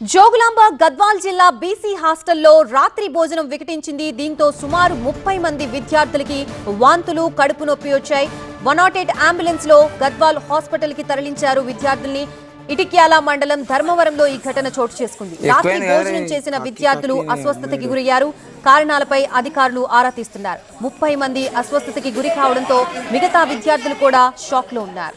జోగులాంబ గద్వాల్ జిల్లా బీసీ హాస్టల్లో రాత్రి భోజనం వికటించింది. దీంతో సుమారు ముప్పై మంది విద్యార్థులకి వాంతులు కడుపు నొప్పి వచ్చాయి. వన్ నాట్ ఎయిట్ అంబులెన్స్లో గద్వాల్ హాస్పిటల్కి తరలించారు విద్యార్థుల్ని. ఇటిక్యాల మండలం ధర్మవరంలో ఈ ఘటన చోటు చేసుకుంది. రాత్రి భోజనం చేసిన విద్యార్థులు అస్వస్థతకి గురయ్యారు. కారణాలపై అధికారులు ఆరా తీస్తున్నారు. ముప్పై మంది అస్వస్థతకి గురి కావడంతో మిగతా విద్యార్థులు కూడా షాక్లో ఉన్నారు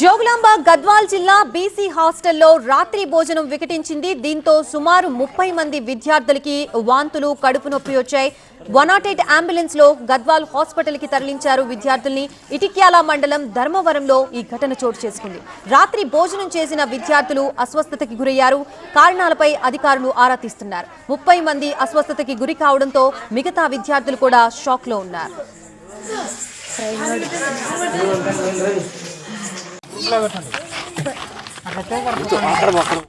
జోగులాంబ గద్వాల్ జిల్లా బీసీ హాస్టల్లో రాత్రి భోజనం వికటించింది. దీంతో సుమారు ముప్పై మంది విద్యార్థులకి వాంతులు కడుపు నొప్పి వచ్చాయి. వన్ నాట్ ఎయిట్ అంబులెన్స్లో గద్వాల్ హాస్పిటల్కి తరలించారు విద్యార్థుల్ని. ఇటిక్యాల మండలం ధర్మవరంలో ఈ ఘటన చోటు చేసుకుంది. రాత్రి భోజనం చేసిన విద్యార్థులు అస్వస్థతకి గురయ్యారు. కారణాలపై అధికారులు ఆరా తీస్తున్నారు. ముప్పై మంది అస్వస్థతకి గురి కావడంతో మిగతా విద్యార్థులు కూడా షాక్లో ఉన్నారు. అక్కడ ఒక్కరు